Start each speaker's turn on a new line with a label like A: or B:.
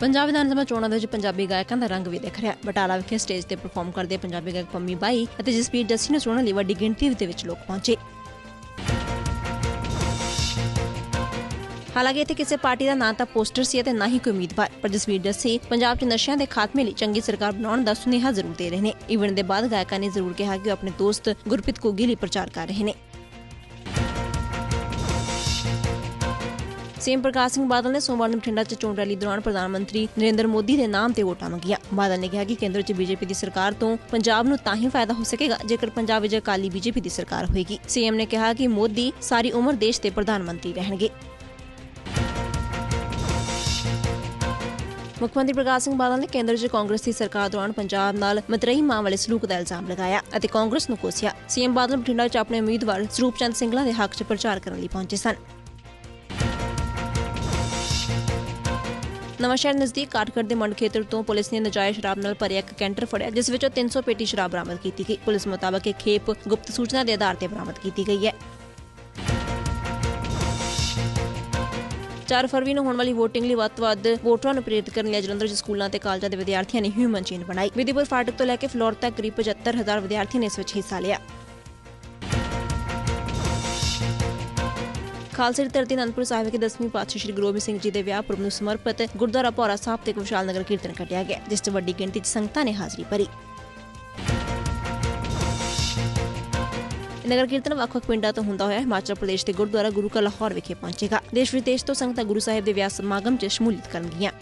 A: ਪੰਜਾਬ ਵਿਧਾਨ ਸਭਾ ਚੋਣਾਂ ਦੇ ਵਿੱਚ ਪੰਜਾਬੀ ਗਾਇਕਾਂ ਦਾ ਰੰਗ ਵੀ ਦਿਖ ਰਿਹਾ। ਬਟਾਲਾ ਵਿਖੇ ਸਟੇਜ ਤੇ ਪਰਫਾਰਮ ਕਰਦੇ ਪੰਜਾਬੀ ਗਾਇਕ ਪੰਮੀ ਬਾਈ ਅਤੇ ਜਸਪੀਰ ਜੱਸੀ ਨੂੰ ਸੁਣਨ ਲਈ ਵੱਡੀ ਗਿਣਤੀ ਦੇ ਵਿੱਚ ਲੋਕ ਪਹੁੰਚੇ। ਹਾਲਾਂਕਿ ਇੱਥੇ ਕਿਸੇ ਪਾਰਟੀ ਦਾ ਨਾਂ ਤਾਂ ਪੋਸਟਰ ਸੀ ਅਤੇ ਨਾ ਹੀ ਕੋਈ ਉਮੀਦਵਾਰ, ਪਰ ਜਸਵੀਰ ਜੱਸੀ ਪੰਜਾਬ 'ਚ ਨਸ਼ਿਆਂ ਦੇ ਖਾਤਮੇ ਲਈ ਚੰਗੀ ਸਰਕਾਰ ਬਣਾਉਣ ਦਾ ਸੁਨੇਹਾ ਜ਼ਰੂਰ ਦੇ ਰਹੇ ਨੇ। ਇਵੈਂਟ ਦੇ ਬਾਅਦ ਗਾਇਕਾਂ ਨੇ ਜ਼ਰੂਰ ਕਿਹਾ ਕਿ ਉਹ ਆਪਣੇ ਦੋਸਤ ਗੁਰਪ੍ਰੀਤ ਕੋਗੀ ਲਈ ਪ੍ਰਚਾਰ ਕਰ ਰਹੇ ਨੇ। ਸੀਐਮ ਪ੍ਰਕਾਸ਼ ਸਿੰਘ ਬਾਦਲ ਨੇ ਸੋਮਵਾਰ ਨੂੰ ਬਠਿੰਡਾ 'ਚ ਚੋਣ ਰੈਲੀ ਦੌਰਾਨ ਪ੍ਰਧਾਨ ਮੰਤਰੀ ਨਰਿੰਦਰ ਮੋਦੀ ਦੇ ਨਾਮ ਤੇ ਵੋਟਾਂ ਮੰਗੀਆਂ। ਬਾਦਲ ਨੇ ਕਿਹਾ ਕਿ ਕੇਂਦਰ 'ਚ ਬੀਜੇਪੀ ਦੀ ਸਰਕਾਰ ਤੋਂ ਪੰਜਾਬ ਨੂੰ ਤਾਂ ਹੀ ਫਾਇਦਾ ਹੋ ਸਕੇਗਾ ਜੇਕਰ ਪੰਜਾਬ ਵਿੱਚ ਅਕਾਲੀ ਬੀਜੇਪੀ ਦੀ ਸਰਕਾਰ ਹੋਏਗੀ। ਸੀਐਮ ਨੇ ਕਿਹਾ ਕਿ ਮੋਦੀ ਸਾਰੀ ਉਮਰ ਦੇਸ਼ ਦੇ ਪ੍ਰਧਾਨ ਮੰਤਰੀ ਰਹਿਣਗੇ। ਮੁੱਖ ਮੰਤਰੀ ਪ੍ਰਕਾਸ਼ ਸਿੰਘ ਬਾਦਲ ਨੇ ਕੇਂਦਰ 'ਚ ਕਾਂਗਰਸ ਦੀ ਸਰਕਾਰ ਦੌਰਾਨ ਪੰਜਾਬ ਨਾਲ ਮਤਰਈ ਮਾਂ ਵਾਲੇ ਸਲੂਕ ਦਾ ਇਲਜ਼ਾਮ ਲਗਾਇਆ ਅਤੇ ਕਾਂਗਰਸ ਨੂੰ ਕੋਸਿਆ। ਸੀਐਮ ਬਾਦਲ ਬਠਿੰਡਾ 'ਚ ਆਪਣੇ ਉਮੀਦਵਾਰ ਸਰੂਪ ਚੰਦ ਸਿੰਗਲਾ ਦੇ ਹੱਕ 'ਚ ਪ੍ਰਚਾਰ ਕਰਨ ਲਈ ਪਹੁੰਚੇ ਸਨ। ਨਵਾਂਸ਼ਹਿਰ ਨਜ਼ਦੀਕ ਕਾਟਗੜ ਦੇ ਮੰਡ ਖੇਤਰ ਤੋਂ ਪੁਲਿਸ ਨੇ ਨਜਾਇਜ਼ ਸ਼ਰਾਬ ਨਾਲ ਭਰਿਆ ਇੱਕ ਕੈਂਟਰ ਫੜਿਆ, ਜਿਸ ਵਿੱਚੋਂ 300 ਪੇਟੀ ਸ਼ਰਾਬ ਬਰਾਮਦ ਕੀਤੀ ਗਈ। ਪੁਲਿਸ ਮੁਤਾਬਕ ਇਹ ਖੇਪ ਗੁਪਤ ਸੂਚਨਾ ਦੇ ਆਧਾਰ ਤੇ ਬਰਾਮਦ ਕੀਤੀ ਗਈ ਹੈ। 4 ਫਰਵਰੀ ਨੂੰ ਹੋਣ ਵਾਲੀ VOTING ਲਈ ਵੱਧ ਤੋਂ ਵੱਧ ਵੋਟਰਾਂ ਨੂੰ ਪ੍ਰੇਰਿਤ ਕਰਨ ਲਈ ਜਲੰਧਰ 'ਚ ਸਕੂਲਾਂ ਤੇ ਕਾਲਜਾਂ ਦੇ ਵਿਦਿਆਰਥੀਆਂ ਨੇ ਹਿਊਮਨ ਚੇਨ ਬਣਾਈ। ਵਿਧੀਪੁਰ ਫਾਟਕ ਤੋਂ ਲੈ ਕੇ ਫਲੋਰ ਤੱਕ ਕਰੀਬ 75000 ਵਿਦਿਆਰਥੀਆਂ ਨੇ ਇਸ ਵਿੱਚ ਹਿੱਸਾ ਲਿਆ। ਖਾਲਸਾ ਦੀ ਧਰਤੀ ਅਨੰਦਪੁਰ ਸਾਹਿਬ ਵਿਖੇ 10ਵੀਂ ਪਾਤਸ਼ਾਹ ਸ੍ਰੀ ਗੁਰੂ ਗੋਬਿੰਦ ਸਿੰਘ ਜੀ ਦੇ ਵਿਆਹ ਪੁਰਬ ਨੂੰ ਸਮਰਪਿਤ ਗੁਰਦੁਆਰਾ ਭੌਰਾ ਸਾਹਿਬ ਤੇ ਵਿਸ਼ਾਲ ਨਗਰ ਕੀਰਤਨ ਕੱਢਿਆ ਗਿਆ, ਜਿਸ 'ਚ ਵੱਡੀ ਗਿਣਤੀ 'ਚ ਸੰਗਤਾਂ ਨੇ ਹਾਜ਼ਰੀ ਭਰੀ। ਨਗਰ ਕੀਰਤਨ ਵੱਖ-ਵੱਖ ਪਿੰਡਾਂ ਤੋਂ ਹੁੰਦਾ ਹੋਇਆ ਹਿਮਾਚਲ ਪ੍ਰਦੇਸ਼ ਦੇ ਗੁਰਦੁਆਰਾ ਗੁਰੂ ਕਾ ਲਾਹੌਰ ਵਿਖੇ ਪਹੁੰਚੇਗਾ। ਦੇਸ਼ ਵਿਦੇਸ਼ ਤੋਂ ਸੰਗਤਾਂ ਗੁਰੂ ਸਾਹਿਬ ਦੇ ਵਿਆਹ ਸਮਾਗਮ 'ਚ ਸ਼ਮੂਲੀਅਤ ਕਰਨਗੀਆਂ।